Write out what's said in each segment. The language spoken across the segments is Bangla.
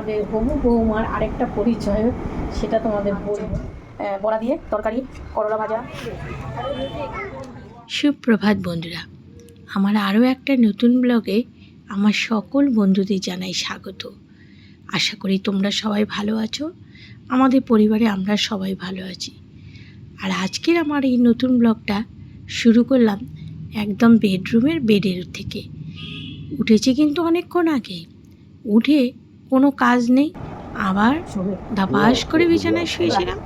আমাদের হবু বৌমার আরেকটা পরিচয় সেটা তোমাদের বলব। বড়া দিয়ে তরকারি করলা ভাজা। সুপ্রভাত বন্ধুরা আমার আরও একটা নতুন ব্লগে আমার সকল বন্ধুদের জানাই স্বাগত। আশা করি তোমরা সবাই ভালো আছো আমাদের পরিবারে আমরা সবাই ভালো আছি। আর আজকের আমার এই নতুন ব্লগটা শুরু করলাম একদম বেডরুমের বেডের থেকে। উঠেছি কিন্তু অনেকক্ষণ আগে। উঠে কোনো কাজ নেই। আবার দাপাস করে বিছানায় শুয়েছিলাম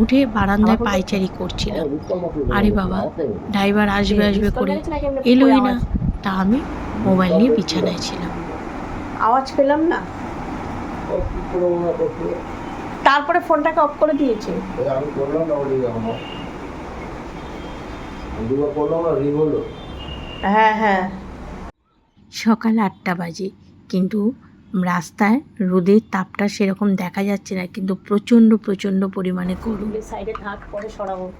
উঠে বারান্দায় পায়চারি করছিলাম। আরে বাবা ড্রাইভার আসবে আসবে করে এলোই না। তা আমি মোবাইল নিয়ে বিছানায় ছিলাম। আওয়াজ পেলাম না? তারপরে ফোনটাকে অফ করে দিয়েছে। আমি করলাম না ওই দুবার করলাম না রিং হলো। হ্যাঁ হ্যাঁ। সকাল আটটা বাজে কিন্তু রাস্তায় রোদের তাপটা সেরকম দেখা যাচ্ছে না, কিন্তু প্রচণ্ড প্রচণ্ড পরিমাণে গরম। সাইডে থাক পরে সরাবো।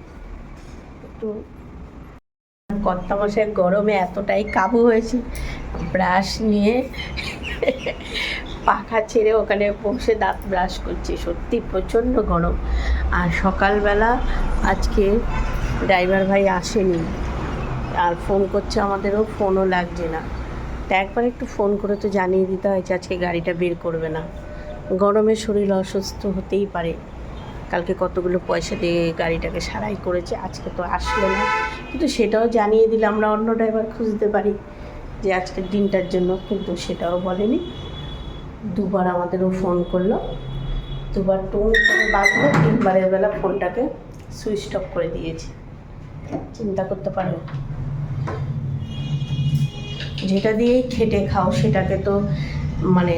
একটু কর্তা মশাই গরমে এতটাই কাবু হয়েছে, ব্রাশ নিয়ে পাখা ছেড়ে ওখানে বসে দাঁত ব্রাশ করছে। সত্যি প্রচণ্ড গরম। আর সকালবেলা আজকে ড্রাইভার ভাই আসেনি। আর ফোন করছে আমাদেরও, ফোনও লাগছে না। তা একবার একটু ফোন করে তো জানিয়ে দিতে হয় যে আজকে গাড়িটা বের করবে না। গরমে শরীর অসুস্থ হতেই পারে। কালকে কতগুলো পয়সা দিয়ে গাড়িটাকে সারাই করেছে, আজকে তো আসলো না। কিন্তু সেটাও জানিয়ে দিলে আমরা অন্য ড্রাইভার খুঁজতে পারি যে আজকের দিনটার জন্য, কিন্তু সেটাও বলেনি। দুবার আমাদেরও ফোন করল। দুবার টোন করে বাঁধলো, তিনবারের বেলা ফোনটাকে সুইচ অফ করে দিয়েছে। চিন্তা করতে পারো। যেটা দিয়েই খেটে খাও সেটাকে তো মানে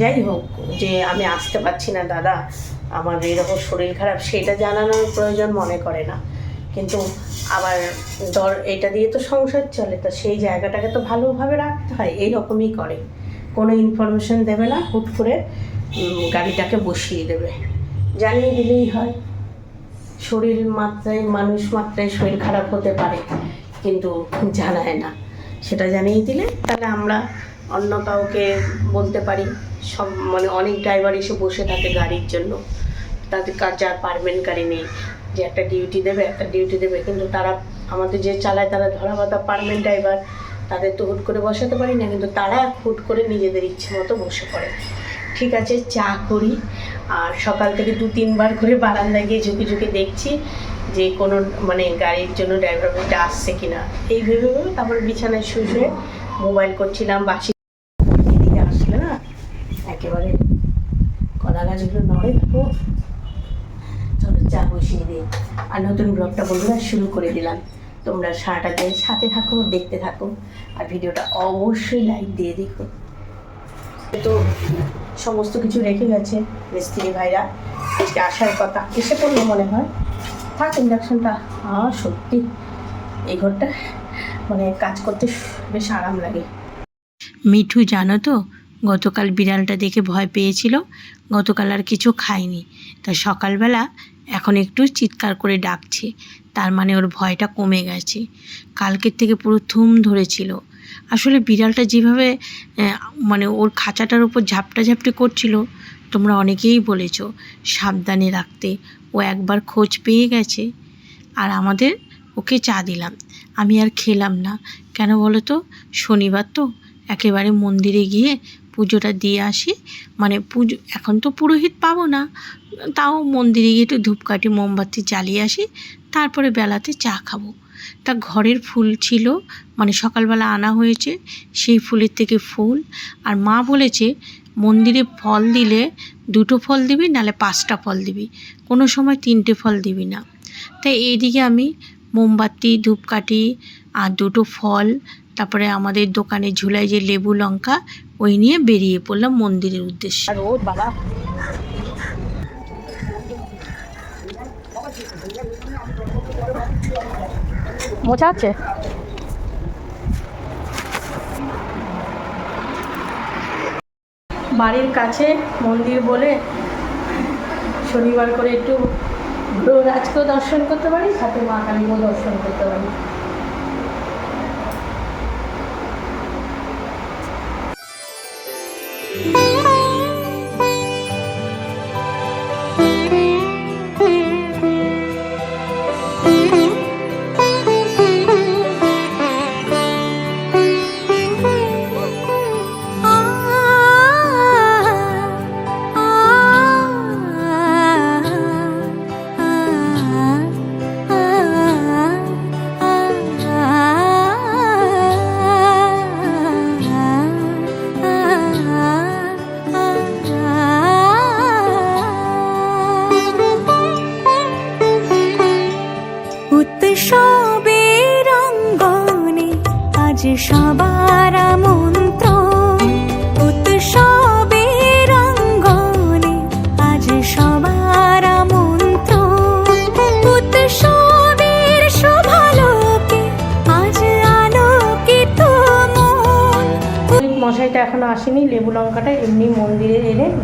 যাই হোক, যে আমি আসতে পারছি না, দাদা, আমার এরকম শরীর খারাপ, সেটা জানানোর প্রয়োজন মনে করে না। কিন্তু আবার দর এটা দিয়ে তো সংসার চলে, তো সেই জায়গাটাকে তো ভালোভাবে রাখতে হয় এই রকমই করে। কোনো ইনফরমেশন দেবে না, হুট করে গাড়িটাকে বসিয়ে দেবে। জানিয়ে দিলেই হয়। শরীর মাত্রায়, মানুষ মাত্রায় শরীর খারাপ হতে পারে, কিন্তু জানায় না। সেটা জানিয়ে দিলে তাহলে আমরা অন্য কাউকে বলতে পারি। সব মানে অনেক ড্রাইভার এসে বসে থাকে গাড়ির জন্য। তাদের কাজ যার পারমেন্ট গাড়ি নেই, যে একটা ডিউটি দেবে, একটা ডিউটি দেবে। কিন্তু তারা আমাদের যে চালায় তারা ধরা বাঁধা পারমেন্ট ড্রাইভার তাদের তো হুট করে বসাতে পারি না, কিন্তু তারা হুট করে নিজেদের ইচ্ছে মতো বসে পড়ে। ঠিক আছে, চা করি। আর সকাল থেকে দু তিনবার করে বারান্দায় গিয়ে ঝুঁকে ঝুঁকে দেখছি। যে কোনো মানে গাড়ির জন্য ড্রাইভার ভাইটা আসছে কিনা। এই ভেবে ভেবে তারপরে বিছানায় শুয়ে শুয়ে মোবাইল করছিলাম, বাসি এদিকে আসলে না, একেবারে কলা গাছগুলো নড়ে থাকো চলো চা বসিয়ে দিই। আর নতুন ব্লগটা বন্ধুরা শুরু করে দিলাম। তোমরা সারাটা দিন সাথে থাকো, দেখতে থাকো। আর ভিডিওটা অবশ্যই লাইক দিয়ে দেখো তো সমস্ত কিছু রেখে গেছে মিস্ত্রি ভাইরা। আজকে আসার কথা, এসে পড়ল মনে হয়। থাক ইন্ডাকশনটা আর সত্যি। এই ঘরটা মানে কাজ করতে বেশ আরাম লাগে। মিঠু, জানো তো, গতকাল বিড়ালটা দেখে ভয় পেয়েছিল। গতকাল আর কিছু খায়নি। তা সকালবেলা এখন একটু চিৎকার করে ডাকছে। তার মানে ওর ভয়টা কমে গেছে। কালকের থেকে পুরো থুম ধরেছিল। আসলে বিড়ালটা যেভাবে মানে ওর খাঁচাটার উপর ঝাপটা ঝাপটি করছিল, তোমরা অনেকেই বলেছ, সাবধানে রাখতে। ও একবার খোঁজ পেয়ে গেছে আর আমাদের ওকে চা দিলাম। আমি আর খেলাম না। কেন বলো তো? শনিবার তো। একেবারে মন্দিরে গিয়ে পুজোটা দিয়ে আসি। মানে পুজো, এখন তো পুরোহিত পাবো না। তাও মন্দিরে গিয়ে একটু ধূপকাঠি, মোমবাতি জ্বালিয়ে আসি। তারপরে বেলাতে চা খাব। তা ঘরের ফুল ছিল মানে সকালবেলা আনা হয়েছে সেই ফুলের থেকে ফুল। আর মা বলেছে মন্দিরে ফল দিলে দুটো ফল দিবি নালে পাঁচটা ফল দিবি। কোনো সময় তিনটে ফল দিবি না। তাই এইদিকে আমি মোমবাতি, ধূপকাঠি আর দুটো ফল, তারপরে আমাদের দোকানে ঝুলায় যে লেবু লঙ্কা, ওই নিয়ে বেরিয়ে পড়লাম মন্দিরের উদ্দেশ্যে। আর বাবা। মোচা আছে? বাড়ির কাছে মন্দির বলে শনিবার করে একটু রাজকেও দর্শন করতে পারি সাথে মা কালীকেও দর্শন করতে পারি।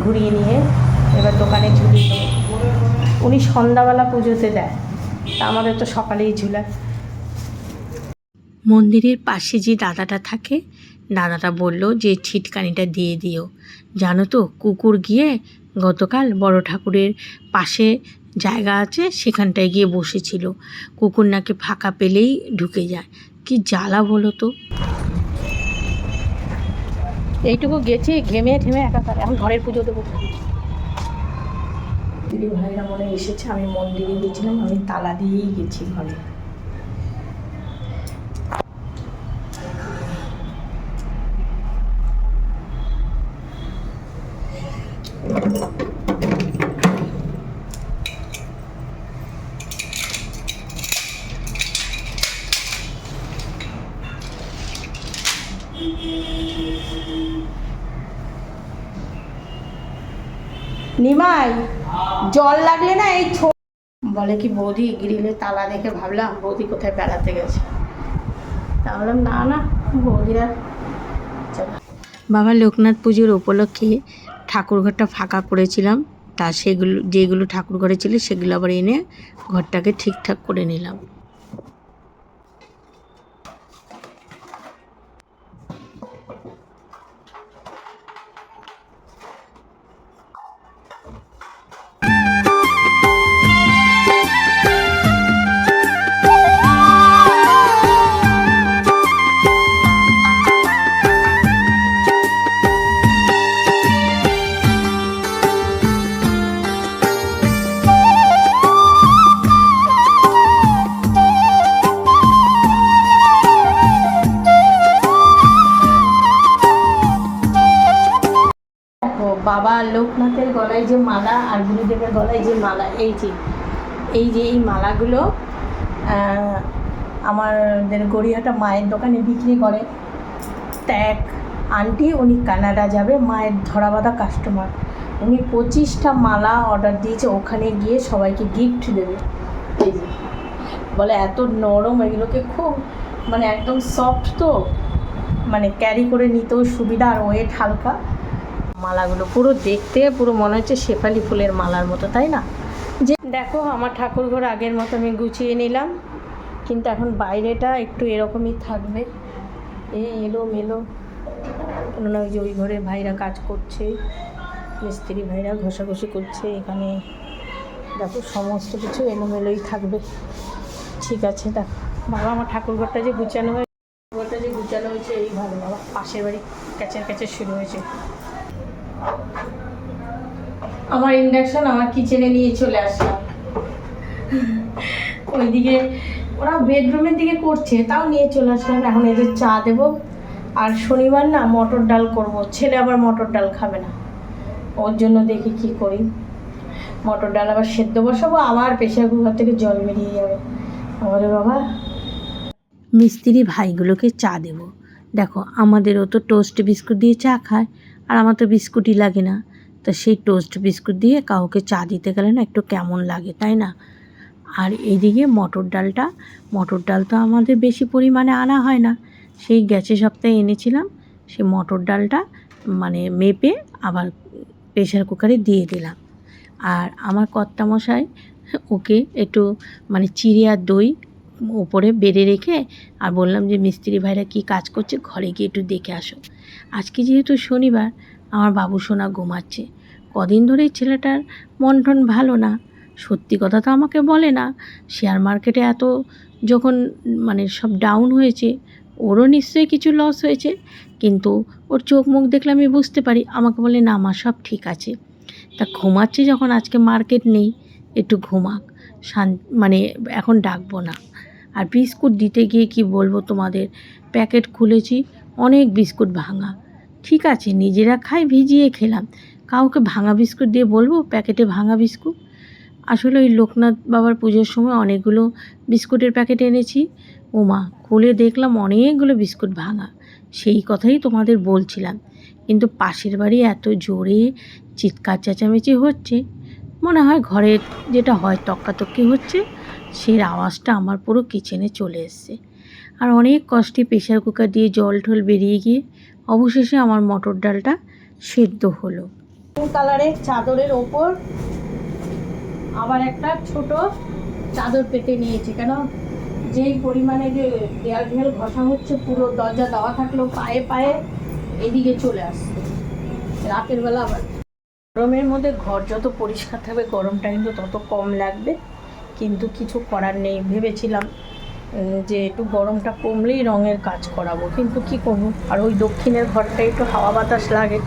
ঘুরিয়ে নিয়ে এবার দোকানে দেবে। উনি সন্ধ্যাবেলা পুজোতে দেয়। তা আমাদের তো সকালেই ঝুলায়। মন্দিরের পাশে যে দাদাটা থাকে, দাদাটা বলল যে ছিটকানিটা দিয়ে দিও। জানো তো, কুকুর গিয়ে গতকাল বড় ঠাকুরের পাশে জায়গা আছে, সেখানটায় গিয়ে বসেছিল। কুকুর নাকি ফাঁকা পেলেই ঢুকে যায়। কি জ্বালা বলো তো। এইটুকু গেছি, ঘেমে ঠেমে একাকার। এখন ঘরের পুজো দেবো। দিদি ভাইরা মনে এসেছে, আমি মন্দিরে গেছিলাম, আমি তালা দিয়েই গেছি ঘরে। নিমাই জল লাগলে না এই বলে কি বৌদি গ্রিলে তালা দেখে ভাবলাম বৌদি কোথায় বেড়াতে গেছে। তা বললাম না না বৌদিরা চলো। বাবা লোকনাথ পুজোর উপলক্ষে ঠাকুরঘরটা ফাঁকা করেছিলাম। তা সেগুলো যেগুলো ঠাকুর ঘরে ছিল সেগুলো আবার এনে ঘরটাকে ঠিকঠাক করে নিলাম। লোকনাথের গলায় যে মালা আর গুরুদেবের গলায় যে মালা, এই যে এই যে এই মালাগুলো আমাদের গড়িয়াটা মায়ের দোকানে বিক্রি করে। ত্যাগ, আন্টি উনি কানাডা যাবে, মায়ের ধরাবাঁধা কাস্টমার উনি পঁচিশটা মালা অর্ডার দিয়েছে, ওখানে গিয়ে সবাইকে গিফট দেবে। এই যে, বলে এত নরম, এগুলোকে খুব মানে একদম সফট তো মানে ক্যারি করে নিতেও সুবিধা আর ওয়েট হালকা। মালাগুলো পুরো দেখতে, পুরো মনে হচ্ছে শেফালি ফুলের মালার মতো, তাই না? যে দেখো, আমার ঠাকুর ঘর আগের মতো আমি গুছিয়ে নিলাম, কিন্তু এখন বাইরেটা একটু এরকমই থাকবে। এই এলো মেলো, কেননা ওই যে ওই ঘরে ভাইরা কাজ করছে, মিস্ত্রি ভাইরা ঘষাঘষি করছে, এখানে দেখো সমস্ত কিছু এলোমেলোই থাকবে। ঠিক আছে, দেখো। বাবা, আমার ঠাকুর ঘরটা যে গুছানো হয়েছে ঘরটা যে গুছানো হয়েছে, এই ভালো, বাবা, পাশের বাড়ি ক্যাচের ক্যাচের শুরু হয়েছে। আমার ইন্ডাকশন আমার কিচেনে নিয়ে চলে আসলাম। ওইদিকে ওরা বেডরুমের দিকে করছে, তাও নিয়ে চলে আসলাম। এখন এদের চা দেবো। আর শনিবার না মটর ডাল করব। ছেলে আবার মটর ডাল খাবে না। ওর জন্য দেখি কি করি। মটর ডাল আবার সেদ্ধ বসাবো, আবার প্রেশার কুকার থেকে জল বেরিয়ে যাবে। আমারে বাবা মিস্ত্রি ভাইগুলোকে চা দেব। দেখো, আমাদেরও তো টোস্ট বিস্কুট দিয়ে চা খায়। আর আমার তো বিস্কুটই লাগে না। তো সেই টোস্ট বিস্কুট দিয়ে কাউকে চা দিতে গেলে না একটু কেমন লাগে, তাই না? আর এইদিকে মটর ডালটা, মটর ডাল তো আমাদের বেশি পরিমাণে আনা হয় না। সেই গেছে সপ্তাহে এনেছিলাম, সেই মটর ডালটা মানে মেপে আবার প্রেশার কুকারে দিয়ে দিলাম। আর আমার কর্তামশাই ওকে একটু মানে চিড়ে দই উপরে বেড়ে রেখে আর বললাম যে, মিস্ত্রি ভাইরা কি কাজ করছে? ঘরে গিয়ে একটু দেখে আসো। আজকে যেহেতু শনিবার, আমার বাবু সোনা ঘুমাচ্ছে। কদিন ধরে ছেলেটার মন টন ভালো না। সত্যি কথা তো আমাকে বলে না শেয়ার মার্কেটে এত যখন মানে সব ডাউন হয়েছে, ওরও নিশ্চয়ই কিছু লস হয়েছে, কিন্তু ওর চোখ মুখ দেখলে আমি বুঝতে পারি, আমাকে বলে, না মা, সব ঠিক আছে। তা ঘুমাচ্ছে যখন, আজকে মার্কেট নেই, একটু ঘুমাক। শান মানে এখন ডাকবো না। আর বিস্কুট দিতে গিয়ে কি বলব তোমাদের? প্যাকেট খুলেছি অনেক বিস্কুট ভাঙা। ঠিক আছে, নিজেরা খাই, ভিজিয়ে খেলাম। কাউকে ভাঙা বিস্কুট দিয়ে বলব, প্যাকেটে ভাঙা বিস্কুট। আসলে ওই লোকনাথ বাবার পুজোর সময় অনেকগুলো বিস্কুটের প্যাকেট এনেছি। ওমা, খুলে দেখলাম অনেকগুলো বিস্কুট ভাঙা। সেই কথাই তোমাদের বলছিলাম। কিন্তু পাশের বাড়ি এত জোরে চিৎকার চেঁচামেচি হচ্ছে। মনে হয় ঘরের যেটা হয় তক্কাতক্কি হচ্ছে, সেই আওয়াজটা আমার পুরো কিচেনে চলে এসছে। আর অনেক কষ্টে প্রেশার কুকার দিয়ে জল ঠল বেরিয়ে গিয়ে অবশেষে আমার মটর ডালটা সেদ্ধ হলো। কালারের চাদরের ওপর আবার একটা ছোট চাদর পেতে নিয়েছি। কেন? যেই পরিমাণে যে দেয়াল ঢেল ঘষা হচ্ছে, পুরো দরজা দেওয়া থাকলেও পায়ে পায়ে এদিকে চলে আসছে। রাতের বেলা আবার। গরমের মধ্যে ঘর যত পরিষ্কার থাকবে গরমটা কিন্তু তত কম লাগবে। কিন্তু কিছু করার নেই, ভেবেছিলাম যে একটু গরমটা কমলেই রঙের কাজ করাবো, কিন্তু কি করব? আর ওই দক্ষিণের ঘরটা একটু হাওয়া বাতাস লাগে।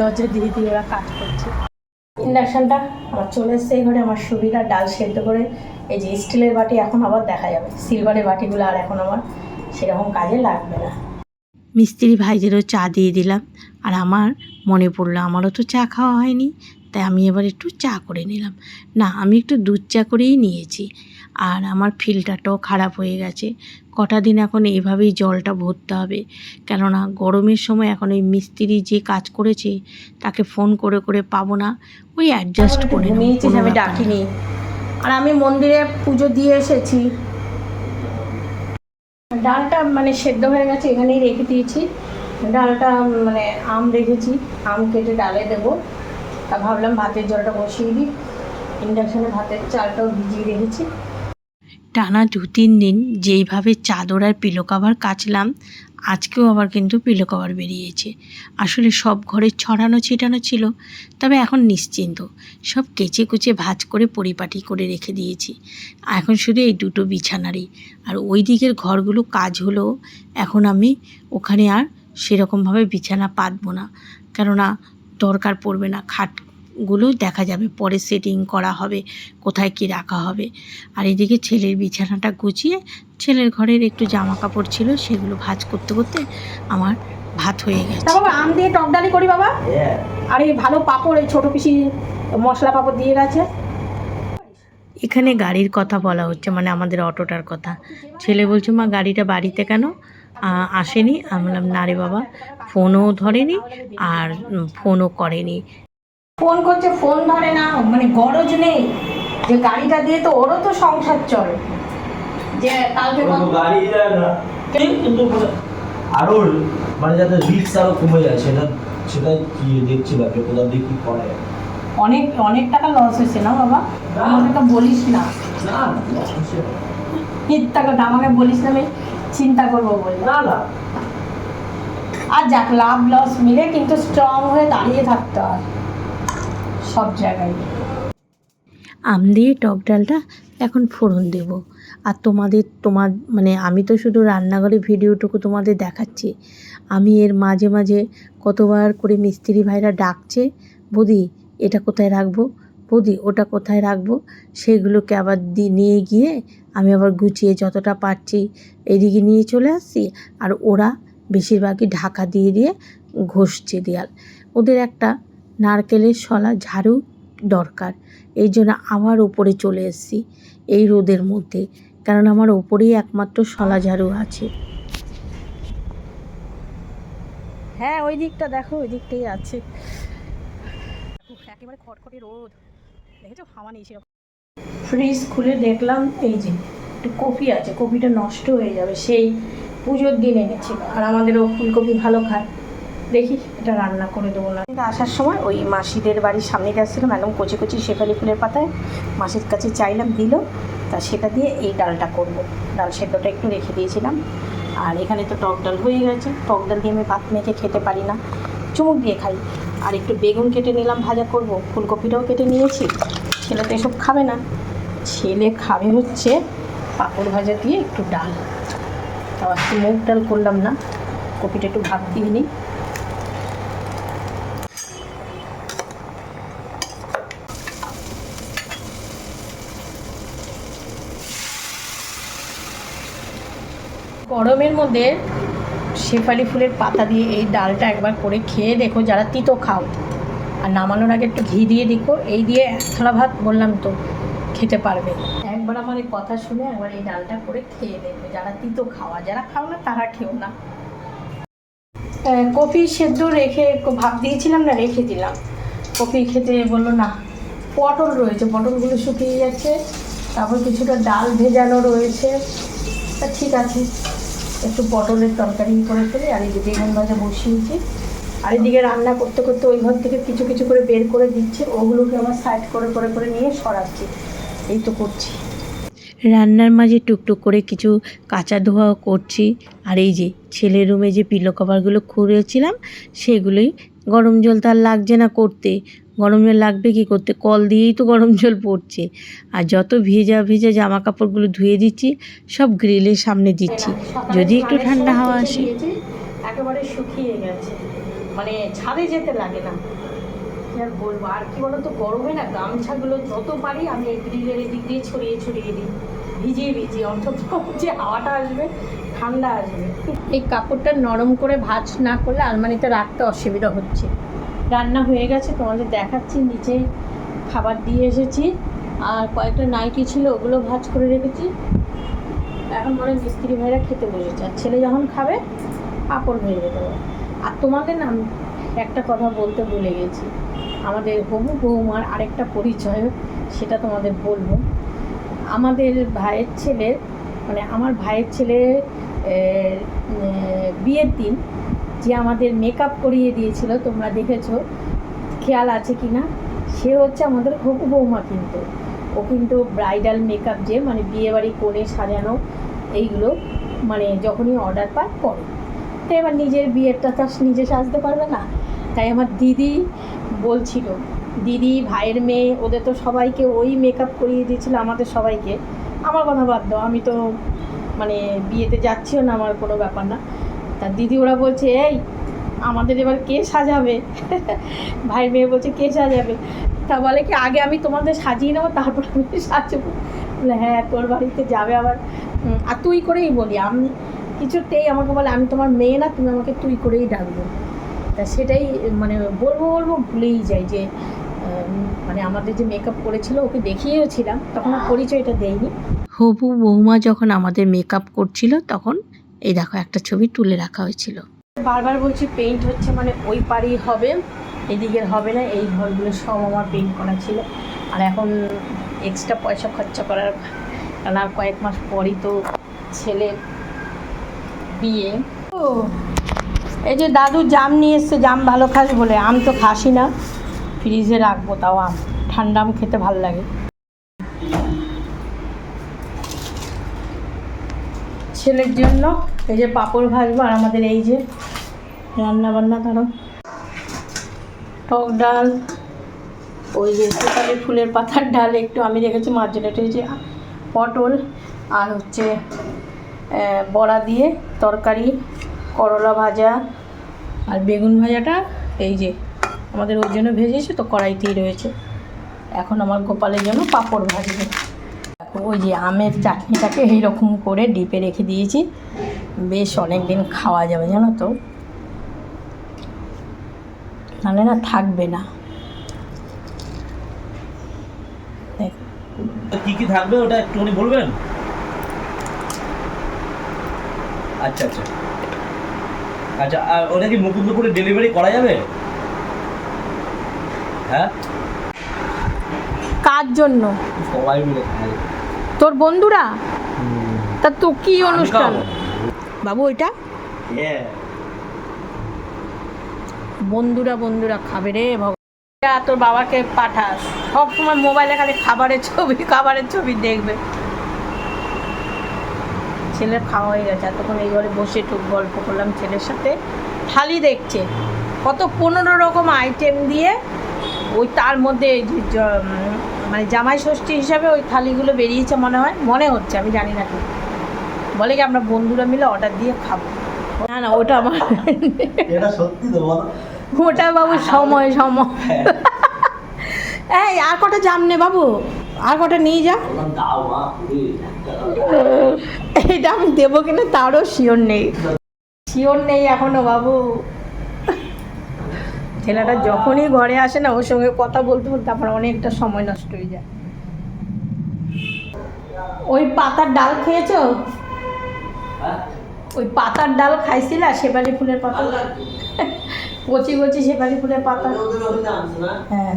দরজা দিয়ে দিয়ে ওরা কাজ করছে। ইন্ডাকশানটা আমার চলে এসছে এই ঘরে আমার সুবিধা, ডাল সেদ্ধ করে। এই যে স্টিলের বাটি এখন আবার দেখা যাবে। সিলভারের বাটিগুলো আর এখন আমার সেরকম কাজে লাগবে না। মিস্ত্রি ভাইদেরও চা দিয়ে দিলাম, আর আমার মনে পড়ল আমারও তো চা খাওয়া হয়নি। তাই আমি এবার একটু চা করে নিলাম। না আমি একটু দুধ চা করেই নিয়েছি। আর আমার ফিল্টারটাও খারাপ হয়ে গেছে। কটা দিন এখন এইভাবেই জলটা ভরতে হবে। কেননা গরমের সময় এখন ওই মিস্ত্রি যে কাজ করেছে তাকে ফোন করে করে পাবো না। ওই অ্যাডজাস্ট করে ঘুমিয়েছিস আমি ডাকিনি। আর আমি মন্দিরে পুজো দিয়ে এসেছি। ডালটা মানে সেদ্ধ হয়ে গেছে এখানেই রেখে দিয়েছি। ডালটা মানে আম রেখেছি আম কেটে ডালে দেবো। তা ভাবলাম ভাতের জলটা বসিয়ে দিই। ইন্ডাকশানে ভাতের চালটাও ভিজিয়ে রেখেছি। টানা দু তিন দিন যেইভাবে চাদর আর পিলো কাভার কাচলাম, আজকেও আবার কিন্তু পিলো কাভার বেরিয়েছে। আসলে সব ঘরে ছড়ানো ছিটানো ছিল, তবে এখন নিশ্চিন্ত। সব কেচে কুচে ভাজ করে পরিপাটি করে রেখে দিয়েছি। এখন শুধু এই দুটো বিছানারই। আর ওই দিকের ঘরগুলো কাজ হলো এখন আমি ওখানে আর সেরকমভাবে বিছানা পাতবো না। কেননা দরকার পড়বে না। খাটগুলো দেখা যাবে পরে সেটিং করা হবে কোথায় কি রাখা হবে। আর এদিকে ছেলের বিছানাটা গুছিয়ে ছেলের ঘরের একটু জামা কাপড় ছিল সেগুলো ভাজ করতে করতে আমার ভাত হয়ে গেছে। বাবা আম দিয়ে টক ডালি করি বাবা? আর এই ভালো পাঁপড় এই ছোটো পিসি মশলা পাঁপড় দিয়ে গেছে। এখানে গাড়ির কথা বলা হচ্ছে মানে আমাদের অটোটার কথা। ছেলে বলছে মা গাড়িটা বাড়িতে কেন? আসেনি। আমি বললাম না রে বাবা ফোনও ধরেনি আর ফোনও করেনি। ফোন করছে ফোন ধরে না মানে গরজ নেই। যে গাড়িটা দিয়ে তো ওরও তো সংসার চলে। যে কালকে গাড়ি যায় না। কিন্তু আরও মানে যাতে রিক্স আরও কমে যায় সেটা সেটাই কি দেখছিলাম যে কোথা দিয়ে কি করে? অনেক অনেক টাকা লস হয়েছে না বাবা? আমাকে তো বলিস না। না কথা আমাকে বলিস না আমি চিন্তা করব বলে না না। আর যাক লাভ লস মিলে কিন্তু স্ট্রং হয়ে দাঁড়িয়ে থাকতে হয়। সব জায়গায়। আম দিয়ে টক ডালটা এখন ফোড়ন দেব। আর তোমাদের তোমার মানে আমি তো শুধু রান্নাঘরে ভিডিওটুকু তোমাদের দেখাচ্ছি। আমি এর মাঝে মাঝে কতবার করে মিস্ত্রি ভাইরা ডাকছে বৌদি এটা কোথায় রাখব? বৌদি ওটা কোথায় রাখব? সেগুলোকে আবার দিয়ে নিয়ে গিয়ে আমি আবার গুছিয়ে যতটা পারছি এদিকে নিয়ে চলে আসছি। আর ওরা বেশিরভাগই ঢাকা দিয়ে দিয়ে ঘষছে দেয়াল। ওদের একটা নারকেলের শলা, ঝাড়ু দরকার। এই জন্য আবার ওপরে চলে এসেছি এই রোদের মধ্যে। কারণ আমার ওপরেই একমাত্র শলা, ঝাড়ু আছে। হ্যাঁ ওই দিকটা দেখো, ওই দিকটাই আছে। একেবারে খটখটে রোদ। দেখেছ? হাওয়া নেই সেরকম ফ্রিজ খুলে দেখলাম এই যে একটু কপি আছে, কপিটা নষ্ট হয়ে যাবে, সেই পুজোর দিন এনেছিল। আর আমাদেরও ফুলকপি ভালো খায়। দেখি এটা রান্না করে দেবো না। আসার সময় ওই মাসিদের বাড়ির সামনে গেছিলাম একদম কচি কচি শেফালি ফুলের পাতায়। মাসির কাছে চাইলাম, দিল। তা সেটা দিয়ে এই ডালটা করব। ডাল সেদ্ধটা একটু রেখে দিয়েছিলাম। আর এখানে তো টক ডাল হয়ে গেছে। টক ডাল দিয়ে আমি ভাত মেখে খেতে পারি না। চুমুক দিয়ে খাই। আর একটু বেগুন কেটে নিলাম, ভাজা করব। ফুলকপিটাও কেটে নিয়েছি। ছেলে তো এসব খাবে না। ছেলে খাবে হচ্ছে পাঁপড় ভাজা দিয়ে একটু ডাল। তাও আজকে মুগ ডাল করলাম না, কপিটা একটু ভাত দিয়ে নিই। গরমের মধ্যে শেফালি ফুলের পাতা দিয়ে এই ডালটা একবার করে খেয়ে দেখো, যারা তিতো খাও। আর নামানোর আগে একটু ঘি দিয়ে দেখো এই দিয়ে এক থালা ভাত বললাম তো, খেতে পারবে। এক একবার আমার এই কথা শুনে একবার এই ডালটা করে খেয়ে দেখবে। যারা তিতো খাওয়া, যারা খাও না, তারা খেও না। কফি সেদ্ধ রেখে ভাব দিয়েছিলাম না, রেখে দিলাম। কফি খেতে বলল, না, পটল রয়েছে। পটলগুলো শুকিয়ে যাচ্ছে তারপর কিছুটা ডাল ভেজানো রয়েছে। তা ঠিক আছে, একটু পটলের তরকারি করে ফেলে। আর এই বেগুন ভাজা বসিয়েছি। আর এদিকে রান্না করতে করতে ওই ঘর থেকে কিছু কিছু করে বের করে দিচ্ছে ওগুলোকে আমার সাইড করে করে করে নিয়ে সরাচ্ছি। এই তো করছি। রান্নার মাঝে টুকটুক করে কিছু কাঁচা ধোয়া করছি। আর এই যে ছেলের রুমে যে পিলো কভারগুলো খুঁড়েছিলাম সেগুলোই গরম জল তার লাগছে না করতে। গরম জল লাগবে কি করতে? কল দিয়েই তো গরম জল পড়ছে। আর যত ভেজা ভেজা জামা কাপড়গুলো ধুয়ে দিচ্ছি সব গ্রিলের সামনে দিচ্ছি। যদি একটু ঠান্ডা হাওয়া আসে। একেবারে শুকিয়ে গেছে। মানে ছাদে যেতে লাগে না। আর বলব? আর কি বলতো গরমে না গামছাগুলো যত পারি আমি এই গ্রিলের এদিক দিয়ে ছড়িয়ে ছড়িয়ে দিই। ভিজিয়ে ভিজিয়ে অন্তত যে হাওয়াটা আসবে ঠান্ডা আসবে। এই কাপড়টা নরম করে ভাজ না করলে আলমারিতে রাখতে অসুবিধা হচ্ছে। রান্না হয়ে গেছে তোমাদের দেখাচ্ছি নিচে খাবার দিয়ে এসেছি। আর কয়েকটা নাইটি ছিল ওগুলো ভাজ করে রেখেছি। এখন মনে হয় মিস্ত্রি ভাইরা খেতে বসেছে। আর ছেলে যখন খাবে কাপড় ভেজে দেবো আর তোমাদের না একটা কথা বলতে ভুলে গেছি। আমাদের হবু বৌমার আরেকটা পরিচয় সেটা তোমাদের বলব। আমাদের ভাইয়ের ছেলে মানে আমার ভাইয়ের ছেলে বিয়ের দিন যে আমাদের মেকআপ করিয়ে দিয়েছিল, তোমরা দেখেছ, খেয়াল আছে কি না? সে হচ্ছে আমাদের হবু বৌমা কিন্তু। ও কিন্তু ব্রাইডাল মেকআপ যে মানে বিয়েবাড়ি করে সাজানো এইগুলো মানে যখনই অর্ডার পায় করে তো এবার নিজের বিয়েরটা তো নিজে সাজতে পারবে না। তাই আমার দিদি বলছিল, দিদি, ভাইয়ের মেয়ে, ওদের তো সবাইকে ওই মেকআপ করিয়ে দিয়েছিল আমাদের সবাইকে। আমার কথা বাদ দাও, আমি তো মানে বিয়েতে যাচ্ছিও না, আমার কোনো ব্যাপার না। তা দিদি ওরা বলছে, এই, আমাদের এবার কে সাজাবে? ভাইয়ের মেয়ে বলছে, কে সাজাবে? তা বলে কি, আগে আমি তোমাদের সাজিয়ে নেব, তারপর আমি সাজবো। হ্যাঁ তোর বাড়িতে যাবে আবার। আর তুই করেই বলি, আমি কিছুতেই আমাকে বলে আমি তোমার মেয়ে না তুমি আমাকে তুই করেই ডাকবে। তা সেটাই মানে বলব বলব ভুলেই যাই যে মানে আমাদের যে মেকআপ করেছিল ওকে দেখিয়েওছিলাম তখন পরিচয়টা দেয়নি। হবু বৌমা যখন আমাদের মেকআপ করছিল তখন এই দেখো একটা ছবি তুলে রাখা হয়েছিল। বারবার বলছি পেইন্ট হচ্ছে মানে ওই পারেই হবে এদিকের হবে না এই ঘরগুলো সব আমার পেইন্ট করা ছিল। আর এখন এক্সট্রা পয়সা খরচা করার কারণ আর কয়েক মাস পরই তো ছেলে বিয়ে। ও, এই যে দাদু জাম নিয়ে এসছে, জাম ভালো খাস বলে, আম তো খাসি না। ফ্রিজে রাখব তাও আম, ঠান্ডা আম খেতে ভালো লাগে। ছেলের জন্য এই যে পাঁপড় ভাজবো আর আমাদের এই যে রান্না বান্না ধরো। টক ডাল, ওই যে সেকালে ফুলের পাতার ডাল একটু আমি রেখেছি মার জন্য এটা পটল আর হচ্ছে বড়া দিয়ে তরকারি, করলা ভাজা আর বেগুন ভাজাটা এই যে আমাদের ওর জন্য ভেজেছে তো কড়াইতেই রয়েছে। এখন আমার গোপালের জন্য পাঁপড় ভাজবে। ওই যে আমের চাটনিটাকে এইরকম করে ডিপে রেখে দিয়েছি। বেশ অনেক দিন খাওয়া যাবে, জানো তো। নাহলে না থাকবে না। কি কি থাকবে ওটা একটুখানি বলবেন? আচ্ছা আচ্ছা। আচ্ছা আর ওটা কি মুকুন্দপুরে ডেলিভারি করা যাবে? হ্যাঁ? কার জন্য? সবাই মিলে। তোর বন্ধুরা? তা তো কি অনুষ্ঠান? বাবু ওইটা? বন্ধুরা বন্ধুরা খাবে রে ভগবান। তোর বাবাকে পাঠাস। সব সময় মোবাইলে খালি খাবারের ছবি খাবারের ছবি দেখবে। ছেলের খাওয়া হয়ে গেছে। এতক্ষণ এই ঘরে বসে একটু গল্প করলাম ছেলের সাথে। থালি দেখছে। কত পনেরো রকম আইটেম দিয়ে ওই তার মধ্যে মানে জামাই ষষ্ঠী হিসাবে ওই থালিগুলো বেরিয়েছে মনে হয়। মনে হচ্ছে আমি জানি না কি বলে কি আমরা বন্ধুরা মিলে অর্ডার দিয়ে খাব? না না ওটা আমার ওটা বাবু সময় সময়। এই আর কটা জাম নে বাবু? আর কটা নিয়ে যা। এইটা আমি দেবো কিনা তারও শিওর নেই। শিওর নেই এখনও বাবু। ছেলেটা যখনই ঘরে আসে না ওর সঙ্গে কথা বলতে বলতে আমার অনেকটা সময় নষ্ট হয়ে যায়। ওই পাতার ডাল খেয়েছো? ওই পাতার ডাল খাইছিলা? শেফালি ফুলের পাতা? কচি কচি শেফালি ফুলের পাতা? হ্যাঁ।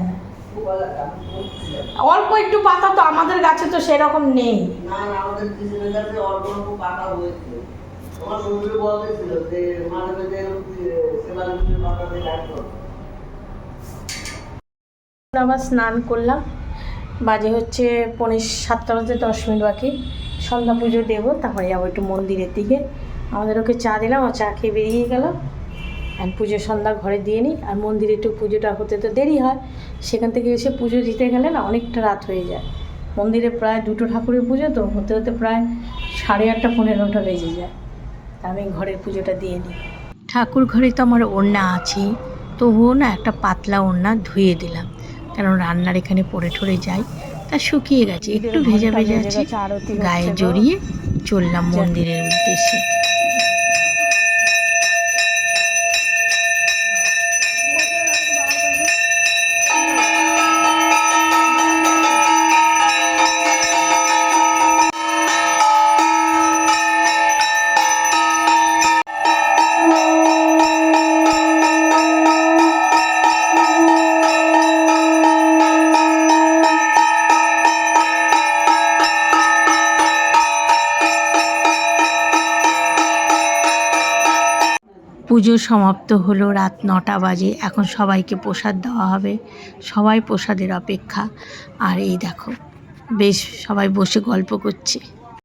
অল্প একটু পাতা তো আমাদের গাছে তো সেরকম নেই। আবার স্নান করলাম। বাজে হচ্ছে পনেরো সাতটা বাজে দশ মিনিট বাকি। সন্ধ্যা পুজো দেবো তারপরে যাব একটু মন্দিরের দিকে। আমাদের ওকে চা দিলাম ও চা খেয়ে বেরিয়ে গেল। আর পুজো সন্ধ্যা ঘরে দিয়ে নিই আর মন্দিরে একটু পুজোটা হতে তো দেরি হয় সেখান থেকে এসে পুজো দিতে গেলে না অনেকটা রাত হয়ে যায়। মন্দিরে প্রায় দুটো ঠাকুরের পুজো তো হতে হতে প্রায় সাড়ে আটটা পনেরোটা বেজে যায়। তা আমি ঘরের পুজোটা দিয়ে নিই। ঠাকুর ঘরে তো আমার ওড়না আছেই তবুও না একটা পাতলা ওড়না ধুয়ে দিলাম। কারণ রান্নার এখানে পড়ে ঠরে যাই তা শুকিয়ে গেছে একটু ভেজা ভেজা আছে গায়ে জড়িয়ে চললাম মন্দিরের উদ্দেশ্যে। পুজো সমাপ্ত হলো, রাত নটা বাজে, এখন সবাইকে প্রসাদ দেওয়া হবে। সবাই প্রসাদের অপেক্ষা। আর এই দেখো, বেশ সবাই বসে গল্প করছে।